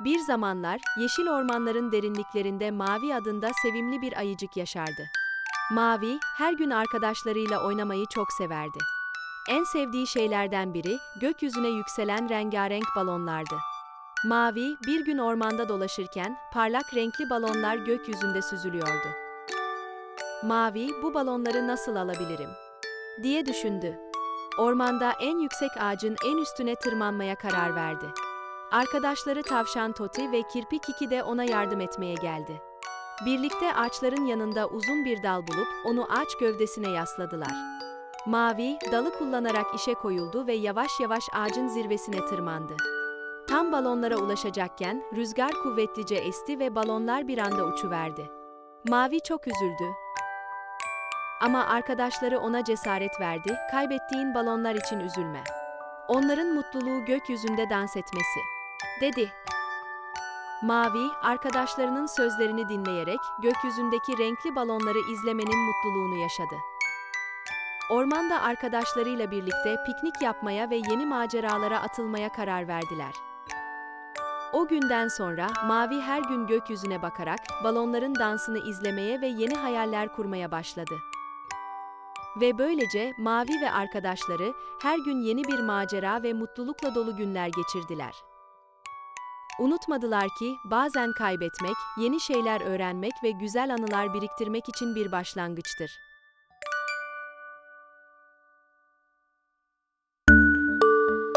Bir zamanlar, yeşil ormanların derinliklerinde Mavi adında sevimli bir ayıcık yaşardı. Mavi, her gün arkadaşlarıyla oynamayı çok severdi. En sevdiği şeylerden biri, gökyüzüne yükselen rengarenk balonlardı. Mavi, bir gün ormanda dolaşırken, parlak renkli balonlar gökyüzünde süzülüyordu. Mavi, bu balonları nasıl alabilirim? diye düşündü. Ormanda en yüksek ağacın en üstüne tırmanmaya karar verdi. Arkadaşları Tavşan Toti ve Kirpi Kiki de ona yardım etmeye geldi. Birlikte ağaçların yanında uzun bir dal bulup onu ağaç gövdesine yasladılar. Mavi, dalı kullanarak işe koyuldu ve yavaş yavaş ağacın zirvesine tırmandı. Tam balonlara ulaşacakken rüzgar kuvvetlice esti ve balonlar bir anda uçuverdi. Mavi çok üzüldü. Ama arkadaşları ona cesaret verdi, kaybettiğin balonlar için üzülme. Onların mutluluğu gökyüzünde dans etmesi, dedi. Mavi, arkadaşlarının sözlerini dinleyerek gökyüzündeki renkli balonları izlemenin mutluluğunu yaşadı. Ormanda arkadaşlarıyla birlikte piknik yapmaya ve yeni maceralara atılmaya karar verdiler. O günden sonra Mavi her gün gökyüzüne bakarak balonların dansını izlemeye ve yeni hayaller kurmaya başladı. Ve böylece Mavi ve arkadaşları her gün yeni bir macera ve mutlulukla dolu günler geçirdiler. Unutmadılar ki bazen kaybetmek, yeni şeyler öğrenmek ve güzel anılar biriktirmek için bir başlangıçtır.